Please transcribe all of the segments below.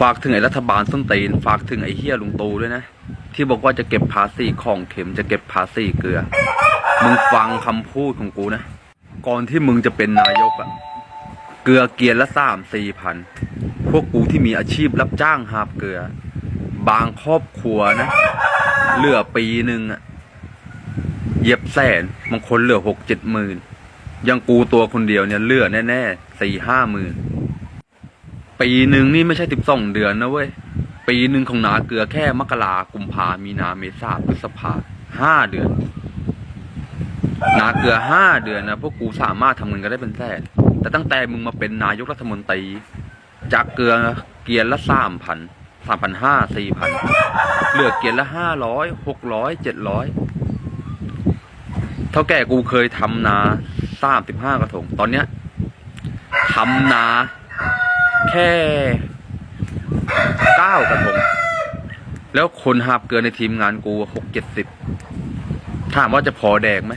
ฝากถึงไอ้รัฐบาลส้นตีน ฝากถึงไอ้เฮียลุงตูด้วยนะ ที่บอกว่าจะเก็บภาษีของเข็มจะเก็บภาษีเกลือ มึงฟังคำพูดของกูนะ ก่อนที่มึงจะเป็นนายกอะเกลือเกียร์ละสามสี่พัน พวกกูที่มีอาชีพรับจ้างหาบเกลือ บางครอบครัวนะ เหลือปีหนึ่งอะเยียบแสนบางคนเหลือหกเจ็ดหมื่นยังกูตัวคนเดียวเนี่ยเหลือแน่ๆสี่ห้าหมื่น ปีหนึ่งนี่ไม่ใช่สิบสองเดือนนะเว้ย ปีหนึ่งของนาเกลือแค่มกรากุมภามีนาเมษาพฤษภาห้าเดือน นาเกลือห้าเดือนนะพวกกูสามารถทำเงินกันได้เป็นแสนแต่ตั้งแต่มึงมาเป็นนายกรัฐมนตรี จากเกลือเกียร์ละสามพันสามพันห้าสี่พันเหลือเกียร์ละห้าร้อยหกร้อยเจ็ดร้อยเท่าแก่กูเคยทำนาสามสิบห้ากระถงตอนเนี้ยทำนา แค่เก้ากระทงแล้วคนหาบเกินในทีมงานกูหกเจ็ดสิบถามว่าจะพอแดกไหม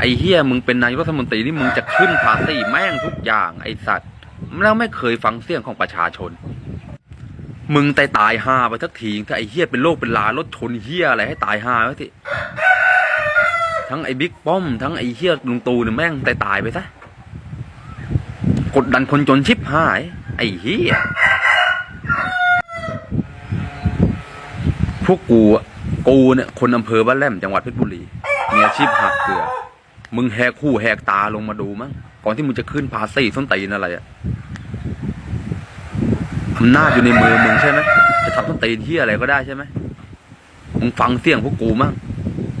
ไอ้เฮียมึงเป็นนายกรัฐมนตรีนี่มึงจะขึ้นภาษีแม่งทุกอย่างไอ้สัตว์แล้วไม่เคยฟังเสียงของประชาชน มึงตายตายห่าไปสักทีถ้าไอ้เฮียเป็นโรคเป็นลารถชนเฮียอะไรให้ตายห่าไว้ทีทั้งไอ้บิ๊กป้อมทั้งไอ้เฮียลุงตูเนี่ยแม่งตายตายไปซะก ดดันคนจนชิบหาย ไอ้เฮียพวกกูอะกูเนี่ยคนอำเภอบ้านแหลมจังหวัดเพชรบุรีมีอาชีพหักเกลือ มึงแหกคู่แหกตาลงมาดูมั้งก่อนที่มึงจะขึ้นภาษีส้นตีนอะไรอะอำนาจอยู่ในมือมึงใช่ไหมจะทำส้นตีนเฮียอะไรก็ได้ใช่ไหมมึงฟังเสียงพวกกูมั้ง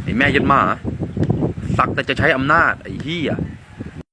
ไอ้แม่ยัดหมาสักแต่จะใช้อำนาจไอ้เฮีย